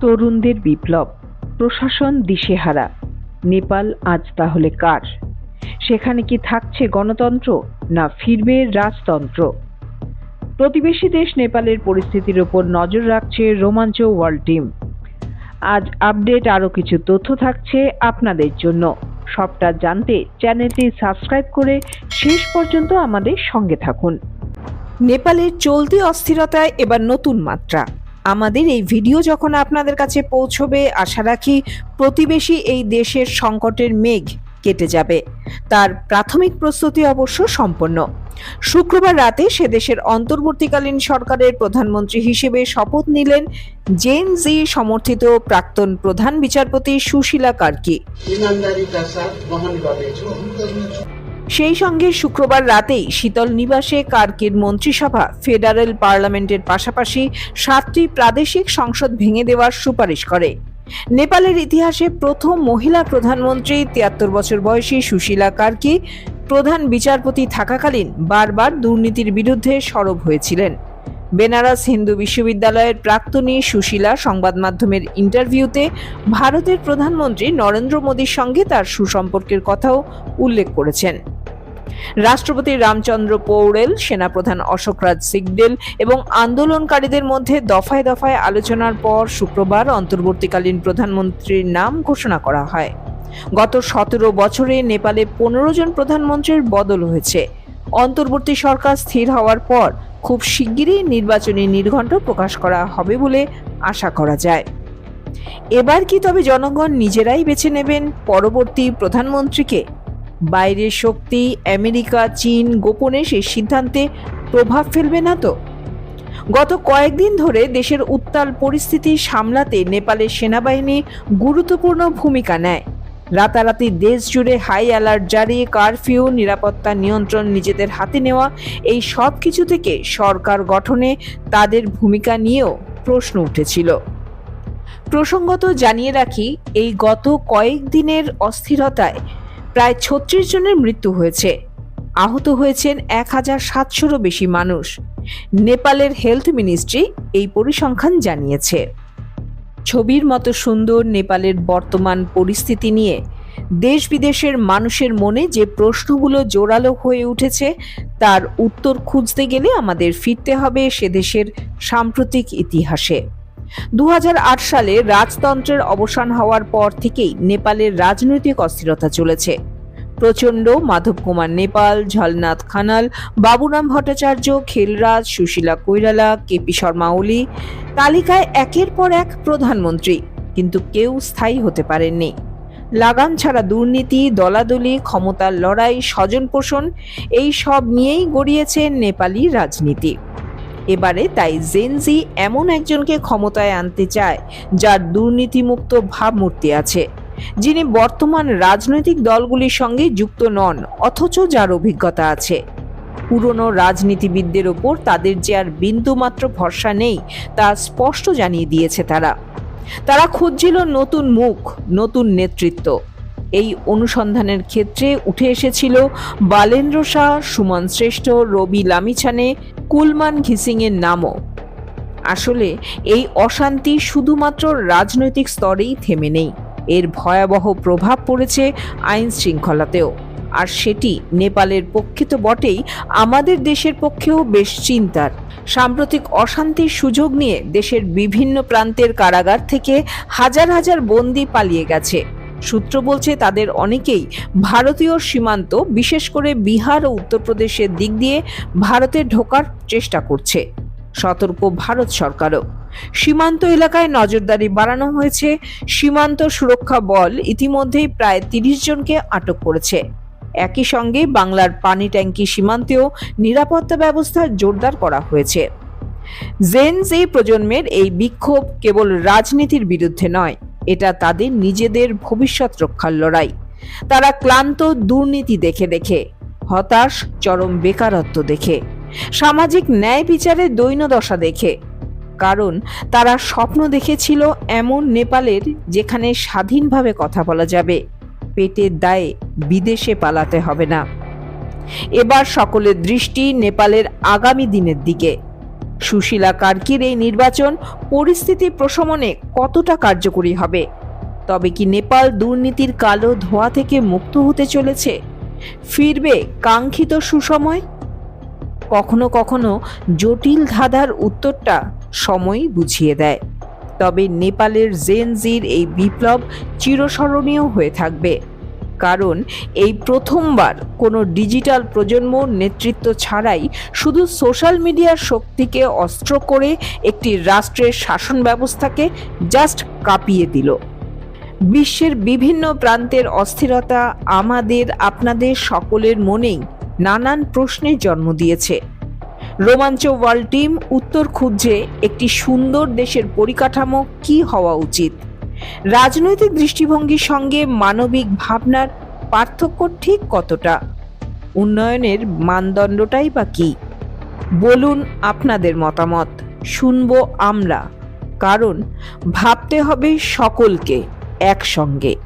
তরুণদের বিপ্লব, প্রশাসন দিশেহারা, নেপাল আজ তাহলে কার? সেখানে কি থাকছে গণতন্ত্র না ফিরবে রাজতন্ত্র? প্রতিবেশী দেশ নেপালের পরিস্থিতির ওপর নজর রাখছে রোমাঞ্চ ওয়ার্ল্ড টিম। আজ আপডেট আরও কিছু তথ্য থাকছে আপনাদের জন্য। সবটা জানতে চ্যানেলটি সাবস্ক্রাইব করে শেষ পর্যন্ত আমাদের সঙ্গে থাকুন। নেপালের চলতি অস্থিরতায় এবার নতুন মাত্রা। আমাদের এই ভিডিও যখন আপনাদের কাছে পৌঁছবে, আশা রাখি প্রতিবেশী এই দেশের সংকটের মেঘ কেটে যাবে। তার প্রাথমিক প্রস্তুতি অবশ্য সম্পন্ন। শুক্রবার রাতে সে দেশের অন্তর্বর্তীকালীন সরকারের প্রধানমন্ত্রী হিসেবে শপথ নিলেন জেন জি সমর্থিত প্রাক্তন প্রধান বিচারপতি সুশীলা কার্কি। সেই সঙ্গে শুক্রবার রাতেই শীতল নিবাসে কার্কির মন্ত্রিসভা, ফেডারেল পার্লামেন্টের পাশাপাশি সাতটি প্রাদেশিক সংসদ ভেঙে দেওয়ার সুপারিশ করে। নেপালের ইতিহাসে প্রথম মহিলা প্রধানমন্ত্রী, তিয়াত্তর বছর বয়সী সুশীলা কার্কি প্রধান বিচারপতি থাকাকালীন বারবার দুর্নীতির বিরুদ্ধে সরব হয়েছিলেন। বেনারস হিন্দু বিশ্ববিদ্যালয়ের প্রাক্তনী সুশীলা সংবাদ মাধ্যমের ইন্টারভিউতে ভারতের প্রধানমন্ত্রী নরেন্দ্র মোদীর সঙ্গে তার সুসম্পর্কের কথাও উল্লেখ করেছেন। রাষ্ট্রপতি রামচন্দ্র পৌড়েল, সেনাপ্রধান অশোক রাজ সিগডেল এবং আন্দোলনকারীদের মধ্যে দফায় দফায় আলোচনার পর শুক্রবার অন্তর্বর্তীকালীন প্রধানমন্ত্রীর নাম ঘোষণা করা হয়। গত সতেরো বছরে নেপালে পনেরো জন প্রধানমন্ত্রীর বদল হয়েছে। অন্তর্বর্তী সরকার স্থির হওয়ার পর খুব শিগগিরই নির্বাচনী নির্ঘণ্ট প্রকাশ করা হবে বলে আশা করা যায়। এবার কি তবে জনগণ নিজেরাই বেছে নেবেন পরবর্তী প্রধানমন্ত্রীকে? বাইরের শক্তি, আমেরিকা, চীন, গোপনে সেই সিদ্ধান্তে প্রভাব ফেলবে না তো? গত কয়েকদিন ধরে দেশের উত্তাল পরিস্থিতি সামলাতে নেপালের সেনাবাহিনী গুরুত্বপূর্ণ ভূমিকা নেয়। রাতারাতি দেশ জুড়ে হাই অ্যালার্ট জারি, কারফিউ, নিরাপত্তা নিয়ন্ত্রণ নিজেদের হাতে নেওয়া, এই সব কিছু থেকে সরকার গঠনে তাদের ভূমিকা নিয়েও প্রশ্ন উঠেছিল। প্রসঙ্গত জানিয়ে রাখি, এই গত কয়েকদিনের অস্থিরতায় প্রায় ছত্রিশ জনের মৃত্যু হয়েছে। আহত হয়েছেন এক হাজার সাতশোরও বেশি মানুষ। নেপালের হেলথ মিনিস্ট্রি এই পরিসংখ্যান জানিয়েছে। ছবির মতো সুন্দর নেপালের বর্তমান পরিস্থিতি নিয়ে দেশ বিদেশের মানুষের মনে যে প্রশ্নগুলো জোরালো হয়ে উঠেছে, তার উত্তর খুঁজতে গেলে আমাদের ফিরতে হবে সে দেশের সাম্প্রতিক ইতিহাসে। দু হাজার আট সালে রাজতন্ত্রের অবসান হওয়ার পর থেকেই নেপালের রাজনৈতিক অস্থিরতা চলেছে। প্রচণ্ড মাধব কুমার নেপাল, ঝলনাথ খানাল, বাবুরাম ভট্টাচার্য, খেলরাজ, সুশীলা কৈরালা, কেপি শর্মা ওলি তালিকায় একের পর এক প্রধানমন্ত্রী, কিন্তু কেউ স্থায়ী হতে পারেননি। লাগাম ছাড়া দুর্নীতি, দলাদলি, ক্ষমতার লড়াই, স্বজন পোষণ, এই সব নিয়েই গড়িয়েছে নেপালি রাজনীতি। এবারে তাই জেনজি এমন একজনকে ক্ষমতায় আনতে চায়, যার দুর্নীতিমুক্ত ভাবমূর্তি আছে। যিনি বর্তমান রাজনৈতিক দলগুলির সঙ্গে যুক্ত নন, অথচ যার অভিজ্ঞতা আছে। পুরনো রাজনীতিবিদদের ওপর তাদের যে আর বিন্দুমাত্র ভরসা নেই, তা স্পষ্ট জানিয়ে দিয়েছে তারা। তারা খুঁজছিল নতুন মুখ, নতুন নেতৃত্ব। এই অনুসন্ধানের ক্ষেত্রে উঠে এসেছিল বালেন্দ্র শাহ, সুমন শ্রেষ্ঠ, রবি লামিছানে, কুলমান ঘিসিংয়ের নামও। আসলে এই অশান্তি শুধুমাত্র রাজনৈতিক স্তরেই থেমে নেই। এর ভয়াবহ প্রভাব পড়েছে আইন শৃঙ্খলাতেও। আর সেটি নেপালের পক্ষে তো বটেই, আমাদের দেশের পক্ষেও বেশ চিন্তার। সাম্প্রতিক অশান্তির সুযোগ নিয়ে দেশের বিভিন্ন প্রান্তের কারাগার থেকে হাজার হাজার বন্দি পালিয়ে গেছে। সূত্র বলছে তাদের অনেকেই ভারতীয় সীমান্ত, বিশেষ করে বিহার ও উত্তরপ্রদেশের দিক দিয়ে ভারতে ঢোকার চেষ্টা করছে। সতর্ক ভারত সরকারও। সীমান্ত এলাকায় নজরদারি বাড়ানো হয়েছে। সীমান্ত সুরক্ষা বল ইতিমধ্যেই প্রায় তিরিশ জনকে আটক করেছে। একই সঙ্গে বাংলার পানি ট্যাঙ্কি সীমান্তেও নিরাপত্তা ব্যবস্থা জোরদার করা হয়েছে। জেন এই প্রজন্মের এই বিক্ষোভ কেবল রাজনীতির বিরুদ্ধে নয় এটা তাদের নিজেদের ভবিষ্যৎ রক্ষার লড়াই। তারা ক্লান্ত, দুর্নীতি দেখে দেখে, হতাশ, চরম বেকারত্ব দেখে, সামাজিক ন্যায় বিচারের দৈন্যদশা দেখে। কারণ তারা স্বপ্ন দেখেছিল এমন নেপালের যেখানে স্বাধীনভাবে কথা বলা যাবে, পেটের দায়ে বিদেশে পালাতে হবে না। এবার সকলের দৃষ্টি নেপালের আগামী দিনের দিকে। সুশীলা কার্কির এই নির্বাচন পরিস্থিতি প্রশমনে কতটা কার্যকরী হবে? তবে কি নেপাল দুর্নীতির কালো ধোঁয়া থেকে মুক্ত হতে চলেছে? ফিরবে কাঙ্ক্ষিত সুসময়? কখনো কখনো জটিল ধাঁধার উত্তরটা সময় বুঝিয়ে দেয়। তবে নেপালের জেনজির এই বিপ্লব চিরস্মরণীয় হয়ে থাকবে। কারণ এই প্রথমবার কোনো ডিজিটাল প্রজন্ম নেতৃত্ব ছাড়াই শুধু সোশ্যাল মিডিয়ার শক্তিকে অস্ত্র করে একটি রাষ্ট্রের শাসন ব্যবস্থাকে জাস্ট কাঁপিয়ে দিল। বিশ্বের বিভিন্ন প্রান্তের অস্থিরতা আমাদের, আপনাদের সকলের মনেই নানান প্রশ্নের জন্ম দিয়েছে। রোমাঞ্চ ওয়ার্ল্ড টিম উত্তর খুঁজছে একটি সুন্দর দেশের পরিকাঠামো কি হওয়া উচিত। রাজনৈতিক দৃষ্টিভঙ্গির সঙ্গে মানবিক ভাবনার পার্থক্য ঠিক কতটা? উন্নয়নের মানদণ্ডটাই বা কি? বলুন আপনাদের মতামত। শুনব আমরা। কারণ, ভাবতে হবে সকলকে একসঙ্গে।